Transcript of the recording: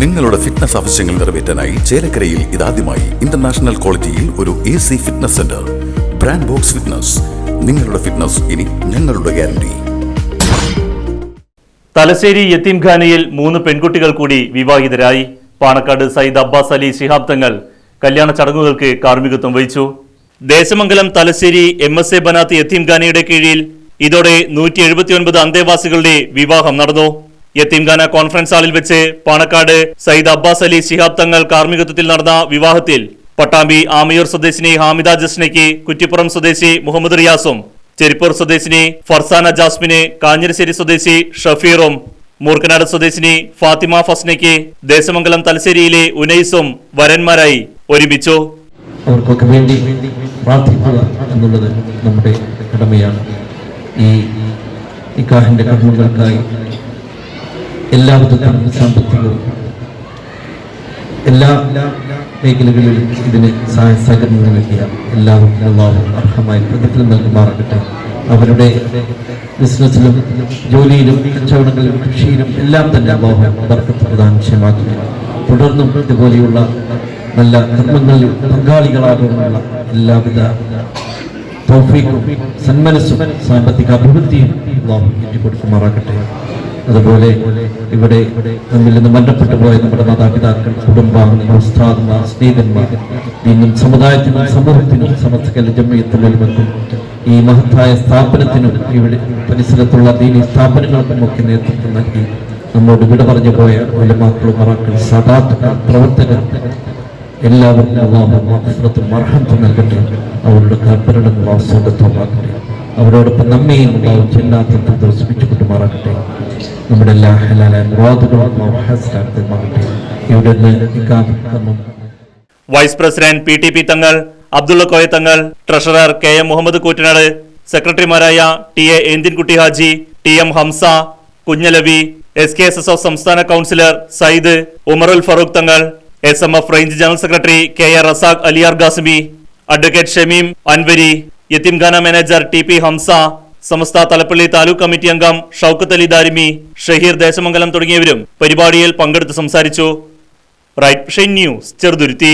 നിങ്ങളുടെ ഫിറ്റ്നസ് ആവശ്യങ്ങൾ നിറവേറ്റാനായി ചേലക്കരയിൽ ഇതാദ്യമായി ഇന്റർനാഷണൽ ക്വാളിറ്റിയിൽ ഒരു A C fitness centre brand box fitness നിങ്ങളുടെ ഫിറ്റ്നസ് ഇനി ഞങ്ങളുടെ ഗ്യാരണ്ടി തലശ്ശേരി യത്തീംഖാനയിൽ മൂന്ന് പെൺകുട്ടികൾ കൂടി വിവാഹിതരായി. പാണക്കാട് സയ്യിദ് അബ്ബാസ് അലി ശിഹാബ് തങ്ങൾ കല്യാണ ചടങ്ങുകൾക്ക് കാർമ്മികത്വം വഹിച്ചു. Desamangalam Thalassery M S A Banath യത്തീംഖാനയുടെ കീഴിൽ ഇതോടെ നൂറ്റി എഴുപത്തിയൊൻപത് അന്തേവാസികളുടെ വിവാഹം നടന്നു. യത്തീംഖാന കോൺഫറൻസ് ഹാളിൽ വെച്ച് പാണക്കാട് സയ്യിദ് അബ്ബാസ് അലി ശിഹാബ് തങ്ങൾ കാർമ്മികത്വത്തിൽ നടന്ന വിവാഹത്തിൽ പട്ടാമ്പി ആമയൂർ സ്വദേശിനി ഹാമിദ ജസ്നയ്ക്ക് കുറ്റിപ്പുറം സ്വദേശി മുഹമ്മദ് റിയാസും ചെരിപ്പൂർ സ്വദേശിനി ഫർസാന ജാസ്മിന് കാഞ്ഞിരശ്ശേരി സ്വദേശി ഷഫീറും മൂർക്കനാട് സ്വദേശിനി ഫാത്തിമ ഫസ്നയ്ക്ക് ദേശമംഗലം തലശ്ശേരിയിലെ ഉനൈസും വരന്മാരായി ഒരുമിച്ചു. എന്നുള്ളത് നമ്മുടെ കടമയാണ്. ഈ നിക്കാഹിന്റെ കർമ്മങ്ങൾക്കായി എല്ലാവിധ സാമ്പത്തികവും എല്ലാ മേഖലകളിലും ഇതിന് സഹായ സഹകരണം നൽകിയ എല്ലാവർക്കും എല്ലാവരും അർഹമായി പ്രതിഫലം നൽകുമാറാകട്ടെ. അവരുടെ ബിസിനസ്സിലും ജോലിയിലും കച്ചവടങ്ങളിലും കൃഷിയിലും എല്ലാം തന്നെ അഭാവം ബർക്കത്ത് പ്രധാന ചെയ്യമാക്കുക തുടർന്നും ഇതുപോലെയുള്ള നല്ല കർമ്മങ്ങളിൽ പങ്കാളികളാകാനുള്ള എല്ലാവിധ തൗഫീഖും സന്മനസ്സും സാമ്പത്തിക അഭിവൃദ്ധിയും അള്ളാഹു ഏറ്റുകൊടുക്കുമാറാകട്ടെ അതുപോലെ ഇവിടെ നമ്മിൽ നിന്ന് മരണപ്പെട്ടു പോയ നമ്മുടെ മാതാപിതാക്കൾ കുടുംബാംഗങ്ങൾ ഉസ്താദുമാർ സ്നേഹിതന്മാർ ഇന്നും സമുദായത്തിനും സമൂഹത്തിനും സമസ്തകല ജമ്മയത്തുള്ളവർക്കും ഈ മഹത്തായ സ്ഥാപനത്തിനും ഇവിടെ പരിസരത്തുള്ള ദീനി സ്ഥാപനങ്ങൾക്കും ഒക്കെ നേതൃത്വം നൽകി നമ്മോട് വിട പറഞ്ഞു പോയ ഒലമാക്കളും മറാക്കൾ സദാത്തുകൾ പ്രവർത്തകർ എല്ലാവർക്കും അള്ളാഹു മഹഫറത്തും നൽകട്ടെ. അവരുടെ കർപ്പരണം വാസോടത്വമാകട്ടെ അവരോടൊപ്പം നമ്മയും അള്ളാഹു ചെല്ലാത്ത കൊണ്ടുമാറാകട്ടെ നമ്മുടെ എല്ലാ ഹലാല മുറാദുകളും Allahu ഹാസിലാക്കമാകട്ടെ vice president P T P Thangal Abdulla Thangal treasurer K M Muhammad Koottanad സെക്രട്ടറിമാരായ T A Enthinkutty Haji T M Hamza Kunjalavi S K S S F സംസ്ഥാന councillor Sayyid Umarul Farooq Thangal S M F range general secretary K R Razak Aliyar Qasimi advocate Shameem Anwari യത്തീംഖാന manager T P Hamza Samastha Thalappally taluk committee അംഗം ഷൌക്കത്ത് അലി ദാരിമി ഷഹീർ ദേശമംഗലം തുടങ്ങിയവരും പരിപാടിയിൽ പങ്കെടുത്ത് സംസാരിച്ചു. Right news Cheruthuruthy.